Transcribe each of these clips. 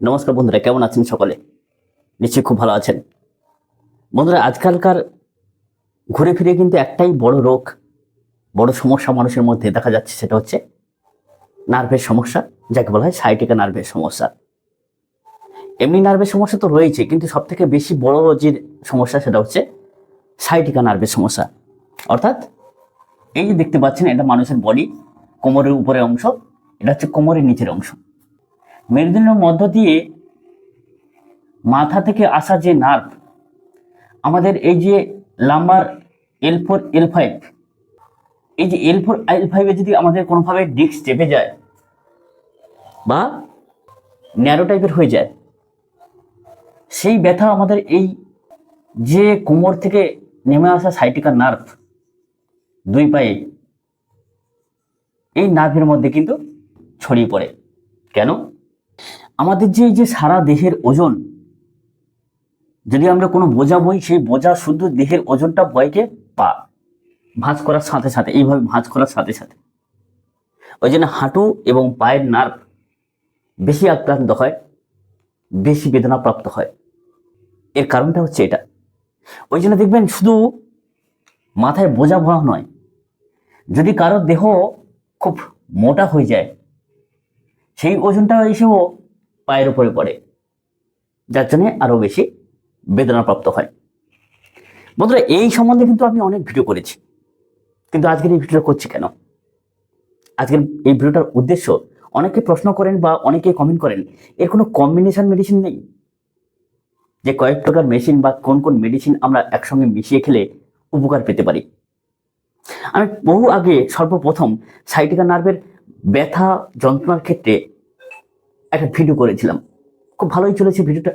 নমস্কার বন্ধুরা, কেমন আছেন সকলে? নিশ্চয়ই খুব ভালো আছেন। বন্ধুরা, আজকালকার ঘুরে ফিরে কিন্তু একটাই বড় রোগ, বড় সমস্যা মানুষের মধ্যে দেখা যাচ্ছে, সেটা হচ্ছে নার্ভের সমস্যা, যাকে বলা হয় সাইটিকা নার্ভের সমস্যা। এমনি নার্ভের সমস্যা তো রয়েছে, কিন্তু সব থেকে বেশি বড় যে সমস্যা সেটা হচ্ছে সাইটিকা নার্ভের সমস্যা। অর্থাৎ এই যে দেখতে পাচ্ছেন, এটা মানুষের বডি কোমরের উপরের অংশ, এটা হচ্ছে কোমরের নিচের অংশ। মেরুদণ্ডের মধ্য দিয়ে মাথা থেকে আসা যে নার্ভ আমাদের এই যে lumbar L four L five এই যে এল ফোর এল ফাইভে যদি আমাদের কোনোভাবে ডিস্ক চেপে যায় বা ন্যারো টাইপের হয়ে যায়, সেই ব্যথা আমাদের এই যে কোমর থেকে নেমে আসা সাইটিকার নার্ভ দুই পায়ে, এই নার্ভের মধ্যে কিন্তু ছড়িয়ে পড়ে। কেন? আমাদের যে এই যে সারা দেহের ওজন, যদি আমরা কোনো বোঝা বই, সেই বোঝা শুধু দেহের ওজনটা বয়কে পা, ভাঁজ করার সাথে সাথে, এইভাবে ভাঁজ করার সাথে সাথে। ওই জন্য হাঁটু এবং পায়ের নার্ভ বেশি আক্রান্ত হয়, বেশি বেদনাপ্রাপ্ত হয়। এর কারণটা হচ্ছে এটা। ওই জন্য দেখবেন শুধু মাথায় বোঝা ভরা নয়, যদি কারোর দেহ খুব মোটা হয়ে যায়, সেই ওজনটা এসেও পায়ের উপরে পড়ে। যার জন্য আরও বেশি বেদনাপ্রাপ্ত হয়। বন্ধুরা, এই সম্বন্ধে কিন্তু আমি অনেক ভিডিও করেছি। কিন্তু আজকের এই ভিডিওটা করছি কেন? আজকের এই ভিডিওটার উদ্দেশ্য, অনেকে প্রশ্ন করেন বা অনেকে কমেন্ট করেন, এর কোনো কম্বিনেশন মেডিসিন নেই? যে কয়েক প্রকার মেশিন বা কোন কোন মেডিসিন আমরা একসঙ্গে মিশিয়ে খেলে উপকার পেতে পারি। আমি বহু আগে সর্বপ্রথম সাইটিকা নার্ভের ব্যথা যন্ত্রণার ক্ষেত্রে একটা ভিডিও করেছিলাম। খুব ভালোই চলেছে ভিডিওটা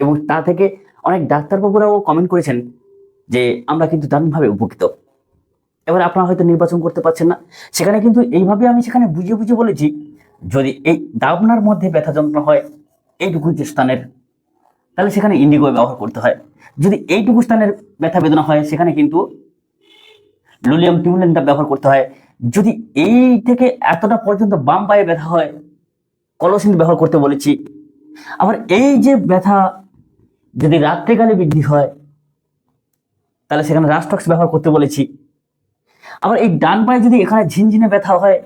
এবং তা থেকে অনেক ডাক্তারবাবুরাও কমেন্ট করেছেন যে, আমরা কিন্তু দারুণভাবে উপকৃত। এবার আপনারা হয়তো নির্বাচন করতে পারছেন না। সেখানে কিন্তু এইভাবে আমি সেখানে বুঝিয়ে বুঝিয়ে বলেছি, যদি এই দাবনার মধ্যে ব্যথা যন্ত্রণা হয় এইটুকু স্থানের, তাহলে সেখানে ইন্ডিগো ব্যবহার করতে হয়। যদি এইটুকু স্থানের ব্যথা বেদনা হয়, সেখানে কিন্তু লুলিয়াম টিমুলেন্টটা ব্যবহার করতে হয়। যদি এই থেকে এতটা পর্যন্ত বাম পায়ে ব্যথা হয় কলসিন ব্যবহার করতে বলেছি। আবার এই যে ব্যথা যদি রাত্রেকালে বৃদ্ধি হয়, তাহলে সেখানে রাস্টক্স ব্যবহার করতে বলেছি। আবার এই ডান পায়ে যদি এখানে ঝিনঝিনে ব্যথা হয়,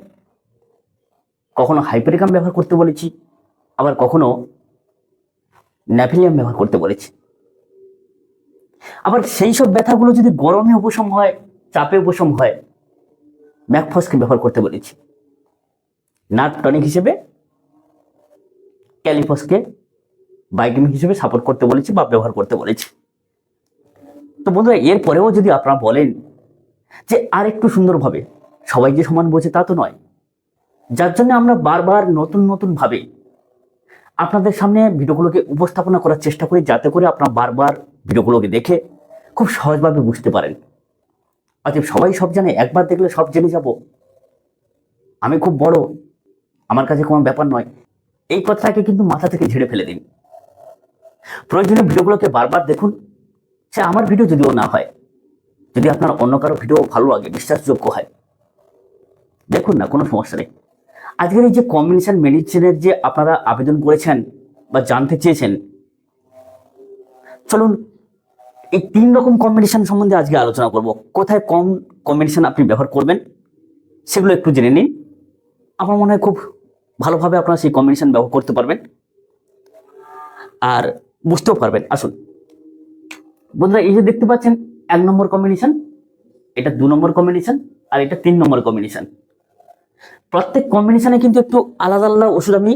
কখনো হাইপেরিকাম ব্যবহার করতে বলেছি, আবার কখনো ন্যাফিলিয়াম ব্যবহার করতে বলেছি। আবার সেই সব ব্যথাগুলো যদি গরমে উপশম হয়, চাপে উপশম হয়, ম্যাকফসকে ব্যবহার করতে বলেছি। নার্ভ টনিক হিসেবে ক্যালিফসকে বাইকিং হিসেবে সাপোর্ট করতে বলেছি বা ব্যবহার করতে বলেছি। তো বন্ধুরা, এরপরেও যদি আপনারা বলেন যে আর একটু সুন্দরভাবে সবাই যে সমান বোঝে তা তো নয়, যার জন্য আমরা বারবার নতুন নতুন ভাবে আপনাদের সামনে ভিডিওগুলোকে উপস্থাপনা করার চেষ্টা করি, যাতে করে আপনারা বারবার ভিডিওগুলোকে দেখে খুব সহজভাবে বুঝতে পারেন। অতএব সবাই সব জানে, একবার দেখলে সব জেনে যাব। আমি খুব বড়, আমার কাছে কোনো ব্যাপার নয়। এই কথাটাকে কিন্তু মাথা থেকে ঝেড়ে ফেলে দিন। প্রয়োজনীয় ভিডিওগুলোকে বারবার দেখুন। সে আমার ভিডিও যদিও না হয়, যদি আপনার অন্য কারও ভিডিও ভালো লাগে, বিশ্বাসযোগ্য হয়। দেখুন না, কোনো সমস্যা নেই। আজকের এই যে কম্বিনেশন মেডিসিনের যে আপনারা আবেদন করেছেন বা জানতে চেয়েছেন, চলুন, এই তিন রকম কম্বিনেশন সম্বন্ধে আজকে আলোচনা করব। কোথায় কম কম্বিনেশন আপনি ব্যবহার করবেন, সেগুলো একটু জেনে নিন। আমার মনে হয় খুব ভালোভাবে আপনারা সেই কম্বিনেশন ব্যবহার করতে পারবেন। আর বুঝতেও পারবেন, আসুন। বন্ধুরা, এই যে দেখতে পাচ্ছেন, এক নম্বর কম্বিনেশন এটা দু নম্বর কম্বিনেশন আর এটা তিন নম্বর কম্বিনেশন প্রত্যেক কম্বিনেশনে কিন্তু একটু আলাদা আলাদা ওষুধ আমি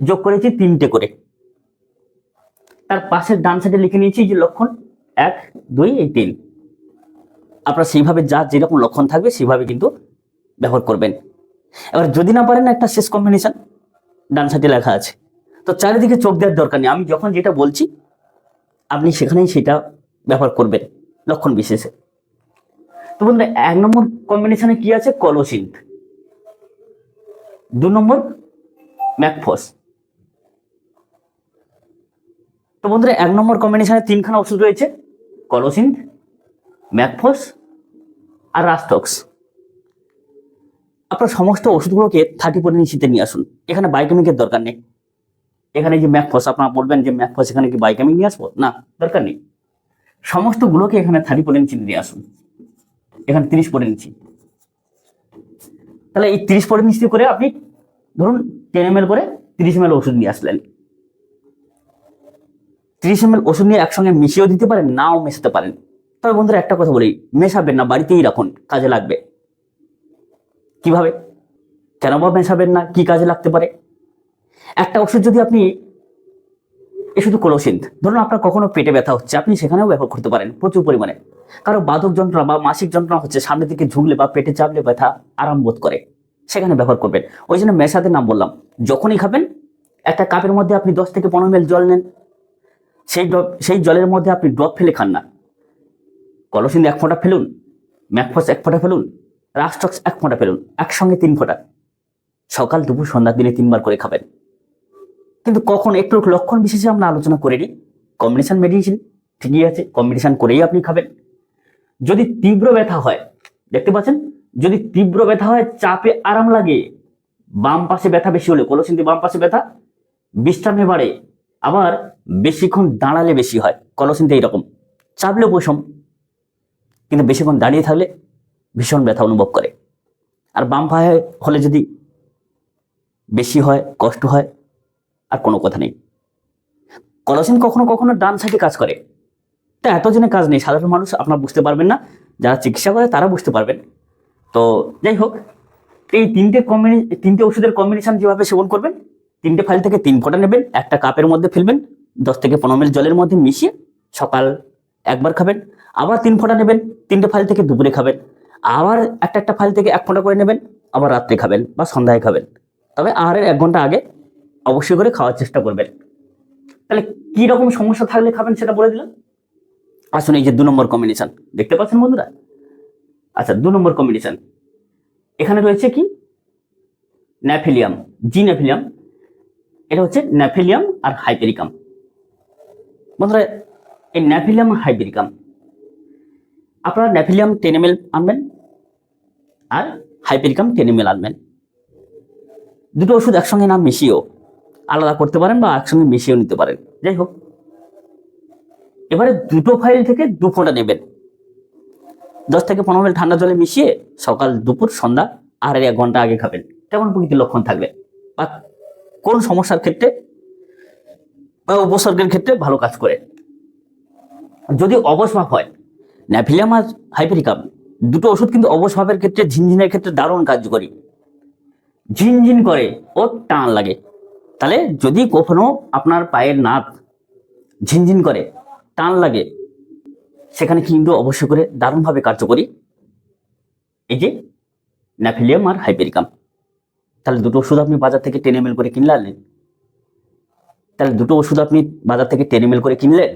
যোগ করেছি, তিনটে করে। তার পাশের ডান সাইডে লিখে নিয়েছি যে লক্ষণ, এক, দুই, এই তিন। আপনারা সেইভাবে যা যেরকম লক্ষণ থাকবে, সেইভাবে কিন্তু ব্যবহার করবেন। এবার যদি না পারেন একটা শেষ কম্বিনেশন ডান সাইডে লেখা আছে। তো চারিদিকে চোখ দেওয়ার দরকার নেই। আমি যখন যেটা বলছি, আপনি সেখানেই সেটা ব্যবহার করবেন লক্ষণ বিশেষে। তো বন্ধুরা, এক নম্বর কম্বিনেশনে কি আছে? কলোসিন্থ দু নম্বর ম্যাকফস। তো বন্ধুরা, এক নম্বর কম্বিনেশনে তিনখানা ওষুধ রয়েছে। কলোসিন্থ ম্যাকফস আর রাস্টক্স আপনার সমস্ত ওষুধগুলোকে থার্টি পয়েন্ট নিচেতে নিয়ে আসুন। এখানে বায়োকেমিকের দরকার নেই। এখানে যে ম্যাকফস, আপনারা বলবেন যে ম্যাকফস এখানে কি বাইক আমি নিয়ে আসব? না, দরকার নেই। সমস্ত গুলোকে এখানে থার্টি পরে নিচে নিয়ে আসুন। এখানে তিরিশ পরে নিচ্ছি তাহলে এই তিরিশ পরে নিচে করে আপনি ধরুন টেন এম করে তিরিশ এম এল ওষুধ নিয়ে আসলেন। তিরিশ এম ওষুধ নিয়ে একসঙ্গে মিশিয়েও দিতে পারেন, নাও মেশাতে পারেন। তবে বন্ধুরা একটা কথা বলি, মেশাবেন না, বাড়িতেই রাখুন, কাজে লাগবে। কীভাবে? কেন বা মেশাবেন না? কি কাজে লাগতে পারে? একটা ওষুধ যদি আপনি এ শুধু কোলোসিন, ধরুন আপনার কখনো পেটে ব্যথা হচ্ছে, আপনি সেখানেও ব্যবহার করতে পারেন প্রচুর পরিমাণে। কারও বাদক যন্ত্রণা বা মাসিক যন্ত্রণা হচ্ছে সামনের দিকে ঝুঁকলে বা পেটে চাপলে ব্যথা আরাম বোধ করে, সেখানে ব্যবহার করবেন। ওই জন্য মেশাদের নাম বললাম। যখনই খাবেন, একটা কাপের মধ্যে আপনি দশ থেকে পনেরো মিল জল নেন। সেই সেই জলের মধ্যে আপনি ড্রপ ফেলে খান না। কলসিন এক ফোঁটা ফেলুন, ম্যাকফস এক ফোঁটা ফেলুন রাস্টক্স এক ফোঁটা ফেলুন একসঙ্গে তিন ফোঁটা। সকাল, দুপুর, সন্ধ্যার দিনে তিনবার করে খাবেন। কিন্তু কখন একটু লক্ষণ বিশেষে আমরা আলোচনা করে নিই কম্বিনেশন মেডিসিন ঠিকই আছে কম্বিনেশন করেই আপনি খাবেন। যদি তীব্র ব্যথা হয়, দেখতে পাচ্ছেন? যদি তীব্র ব্যথা হয়, চাপে আরাম লাগে। বাম পাশে ব্যথা বেশি হলে কলসিন্দি বাম পাশে ব্যথা, বিশ্রামে বাড়ে। আবার বেশিক্ষণ দাঁড়ালে বেশি হয় কলসিন্দি এইরকম। চাপলে উপশম কিন্তু বেশিক্ষণ দাঁড়িয়ে থাকলে ভীষণ ব্যথা অনুভব করে। আর বাম পায়ে হলে যদি বেশি হয়, কষ্ট হয়, আর কোনো কথা নেই। কলসিন কখনো কখনো ডান সাইডে কাজ করে। তা এত জনে কাজ নেই, সাধারণ মানুষ আপনারা বুঝতে পারবেন না, যারা চিকিৎসা করে তারা বুঝতে পারবেন। তো যাই হোক, এই তিনটে কম্বিনে তিনটে ওষুধের কম্বিনেশন যেভাবে সেবন করবেন, তিনটে ফাইল থেকে তিন ফোঁটা নেবেন, একটা কাপের মধ্যে ফেলবেন, দশ থেকে পনেরো মিল জলের মধ্যে মিশিয়ে সকাল একবার খাবেন, আবার তিন ফোঁটা নেবেন, তিনটে ফাইল থেকে দুপুরে খাবেন। আবার একটা একটা ফাইল থেকে এক ঘণ্টা করে নেবেন, আবার রাত্রে খাবেন বা সন্ধ্যায় খাবেন। তবে আহারের এক ঘণ্টা আগে অবশ্যই করে খাওয়ার চেষ্টা করবেন। তাহলে কি রকম সমস্যা থাকলে খাবেন সেটা বলে দিলাম। আসুন এই যে দু নম্বর কম্বিনেশন দেখতে পাচ্ছেন বন্ধুরা? আচ্ছা দু নম্বর কম্বিনেশন এখানে রয়েছে কি? ন্যাফিলিয়াম জি ন্যাফিলিয়াম এটা হচ্ছে ন্যাফিলিয়াম আর হাইপেরিকাম। বন্ধুরা, এই ন্যাফিলিয়াম হাইপেরিকাম। আপনারা ন্যাফিলিয়াম টেন এম আনবেন আর হাইপেরিকাম টেন এম আনবেন দুটো ওষুধ একসঙ্গে না মিশিয়েও আলাদা করতে পারেন বা একসঙ্গে মিশিয়েও নিতে পারেন। যাই হোক। এবারে দুটো ফাইল থেকে দু ফোঁটা নেবেন। দশ থেকে পনেরো মিনিট ঠান্ডা জলে মিশিয়ে সকাল, দুপুর, সন্ধ্যা আর এক ঘণ্টা আগে খাবেন। কেমন প্রকৃতির লক্ষণ থাকবে? বা কোন সমস্যার ক্ষেত্রে বা উপসর্গের ক্ষেত্রে ভালো কাজ করে? যদি অবসভাব হয়, ন্যাফিলিয়াম হাইপেরিকাম দুটো ওষুধ কিন্তু অবসভাবের ক্ষেত্রে, ঝিনঝিনের ক্ষেত্রে দারুণ কার্যকরী। ঝিনঝিন করে ও টান লাগে। তাহলে যদি কখনো আপনার পায়ের নাক ঝিনঝিন করে, টান লাগে, সেখানে কিন্তু অবশ্যই করে দারুণভাবে কার্যকরী এই যে ন্যাফিলিয়াম আর হাইপেরিকাম। তাহলে দুটো ওষুধ আপনি বাজার থেকে টেন এম করে কিনলে আনলেন তাহলে দুটো ওষুধ আপনি বাজার থেকে টেন এম করে কিনলেন?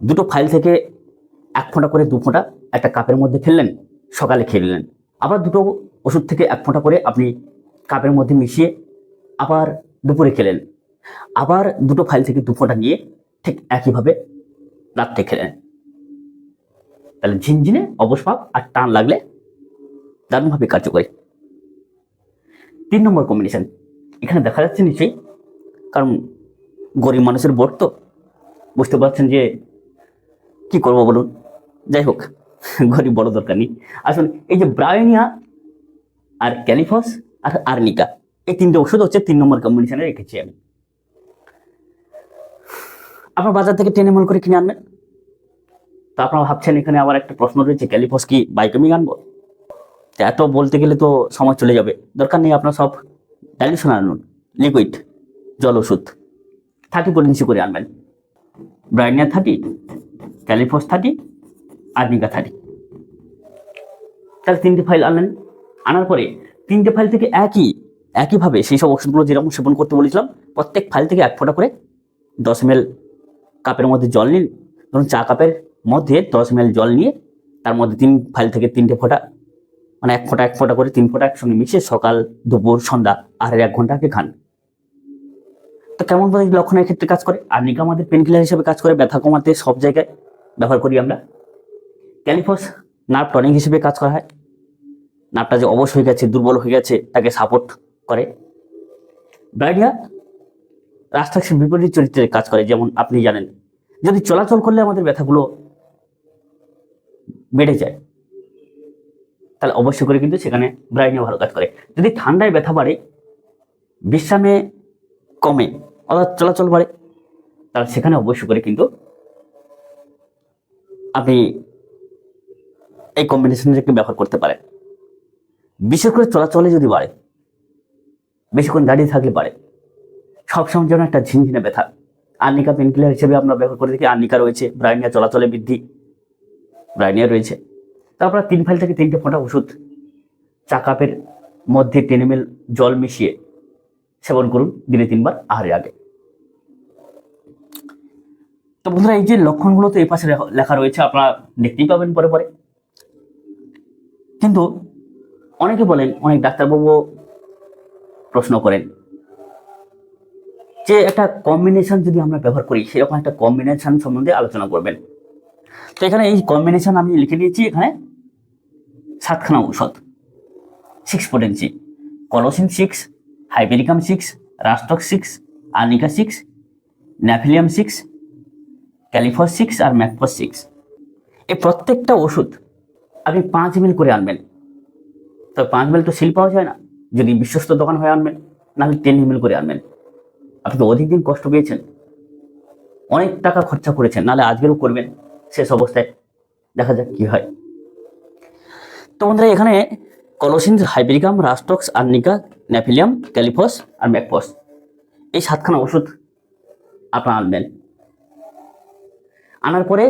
দুটো ফাইল থেকে এক ফোঁটা করে দু ফোঁটা একটা কাপের মধ্যে ফেললেন সকালে খেয়ে নিলেন। আবার দুটো ওষুধ থেকে এক ফোঁটা করে আপনি কাপের মধ্যে মিশিয়ে আবার দুপুরে খেলেন। আবার দুটো ফাইল থেকে দু ফোঁটা নিয়ে ঠিক একইভাবে রাত্রে খেলেন। তাহলে ঝিনঝিনে অবসভাব আর টান লাগলে দারুণভাবে কার্যকরী। তিন নম্বর কম্বিনেশন এখানে দেখা যাচ্ছে নিশ্চয়ই, কারণ গরিব মানুষের বোর্ড তো, বুঝতে পারছেন যে কি করব বলুন? যাই হোক গরিব বড় দরকার নেই। আসুন, এই যে ব্রায়োনিয়া আর ক্যালিফস আর আর্নিকা, এই তিনটে ওষুধ হচ্ছে তিন নম্বর কম্বিনেশনে রেখেছি আমি। আপনার বাজার থেকে টেনে মন করে কিনে আনবেন। তা আপনারা ভাবছেন, এখানে আবার একটা প্রশ্ন রয়েছে, ক্যালিফস কি বাইকেমিক আনব? এত বলতে গেলে তো সময় চলে যাবে। দরকার নেই আপনার সব ডাইলিউশন আনুন লিকুইড জল ওষুধ থার্টি পটেন্সি করে আনবেন। Bryonia thirty kali phos thirty arnica thirty তাহলে তিনটে ফাইল আনলেন। আনার পরে তিনটে ফাইল থেকে একই, একইভাবে সেই সব ওষুধগুলো যেরকম সেবন করতে বলেছিলাম, প্রত্যেক ফাইল থেকে এক ফোঁটা করে দশ এম কাপের মধ্যে জল নিন। ধরুন চা কাপের মধ্যে দশ এম জল নিয়ে তার মধ্যে তিন ফাইল থেকে তিনটে ফোঁটা মানে এক ফোঁটা এক ফোঁটা করে তিন ফোঁটা একসঙ্গে মিশিয়ে সকাল, দুপুর, সন্ধ্যা আর এক ঘণ্টা আগে খান। তো কেমন লক্ষণের ক্ষেত্রে কাজ করে? আর্নিকা আমাদের পেনকিলার হিসেবে কাজ করে, ব্যথা কমাতে সব জায়গায় ব্যবহার করি আমরা। ক্যালিফস নার্ভ টনিক হিসেবে কাজ করা হয়। নার্ভটা যে অবশ হয়ে গেছে, দুর্বল হয়ে গেছে, তাকে সাপোর্ট করে। ব্রাইডিয়া রাষ্ট্রাক্ষের বিপরীত চরিত্রে কাজ করে, যেমন আপনি জানেন। যদি চলাচল করলে আমাদের ব্যথাগুলো বেড়ে যায়, তাহলে অবশ্যই করে কিন্তু সেখানে ব্রাইনে ভালো কাজ করে। যদি ঠান্ডায় ব্যথা বাড়ে, বিশ্রামে কমে, অর্থাৎ চলাচল বাড়ে, তাহলে সেখানে অবশ্যই করে কিন্তু আপনি এই কম্বিনেশনটাকে ব্যবহার করতে পারেন বিশেষ করে চলাচলে যদি বাড়ে বেশিক্ষণ দাঁড়িয়ে থাকলে বাড়ে। সবসময় যেন একটা ঝিনঝিনে ব্যথা। আর্নিকা পেনকিলার হিসেবে আমরা ব্যবহার করে থাকি আর্নিকা রয়েছে, ব্রাইনিয়া চলাচলে বৃদ্ধি, ব্রাইনিয়া রয়েছে। তারপর তিন ফাইল থেকে তিনটে ফোঁটা ওষুধ, চা কাপের মধ্যে টেন এম জল মিশিয়ে সেবন করুন, দিনে তিনবার, আহারের আগে। তো বন্ধুরা, এই যে লক্ষণগুলো তো এই পাশে লেখা রয়েছে, আপনারা দেখতেই পাবেন পরে পরে। কিন্তু অনেকে বলেন, অনেক ডাক্তারবাবু প্রশ্ন করেন যে একটা কম্বিনেশন যদি আমরা ব্যবহার করি, সেরকম একটা কম্বিনেশন সম্বন্ধে আলোচনা করবেন। তো এখানে এই কম্বিনেশন আমি লিখে নিয়েছি এখানে সাতখানা ঔষধ six potency কলোসিন six hypericum six rhus tox six arnica six ন্যাফিলিয়াম six kali phos six আর ম্যাকফস সিক্স এই প্রত্যেকটা ওষুধ আপনি পাঁচ এম করে আনবেন। তো পাঁচ এম তো সিল পাওয়া যায় না। যদি বিশ্বস্ত দোকান হয়ে আনবেন, না হলে টেন এম করে আনবেন। আপনি তো অধিক দিন কষ্ট পেয়েছেন। অনেক টাকা খরচা করেছেন, নাহলে আজকেরও করবেন। শেষ অবস্থায় দেখা যাক কি হয়। তো বন্ধুরা, এখানে কলোসিন হাইবেরিকাম রাস্টক্স আর্নিকা ন্যাফিলিয়াম ক্যালিফস আর ম্যাকফস। এই সাতখানা ওষুধ আপনারা আনবেন। আনার পরে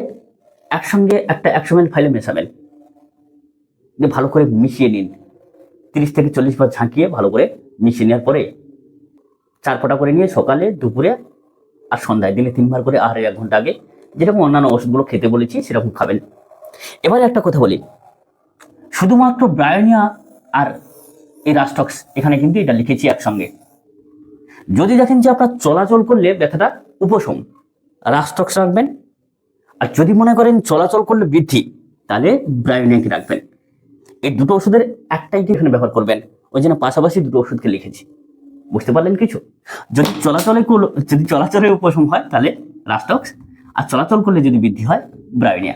একসঙ্গে একটা একশো এল ফাইলে মেশাবেন। দিয়ে ভালো করে মিশিয়ে নিন। তিরিশ থেকে চল্লিশ বার ঝাঁকিয়ে ভালো করে মিশিয়ে নেওয়ার পরে চার ফোঁটা করে নিয়ে সকালে, দুপুরে আর সন্ধ্যায়, দিনে তিনবার করে আহারের এক ঘণ্টা আগে যেরকম অন্যান্য ওষুধগুলো খেতে বলেছি, সেরকম খাবেন। এবারে একটা কথা বলি। শুধুমাত্র ব্রায়োনিয়া আর এই রাস্টক্স এখানে কিন্তু এটা লিখেছি একসঙ্গে। যদি দেখেন যে আপনার চলাচল করলে ব্যথাটা উপশম রাস্টক্স রাখবেন। আর যদি মনে করেন চলাচল করলে বৃদ্ধি, তাহলে ব্রায়োনিয়াকে রাখবেন। এই দুটো ওষুধের একটাই কি এখানে ব্যবহার করবেন? ওই জন্য পাশাপাশি দুটো ওষুধকে লিখেছি। বুঝতে পারলেন কিছু? যদি চলাচলে যদি চলাচলে উপশম হয়, তাহলে রাস্টক্স, আর চলাচল করলে যদি বৃদ্ধি হয়, ব্রায়োনিয়া।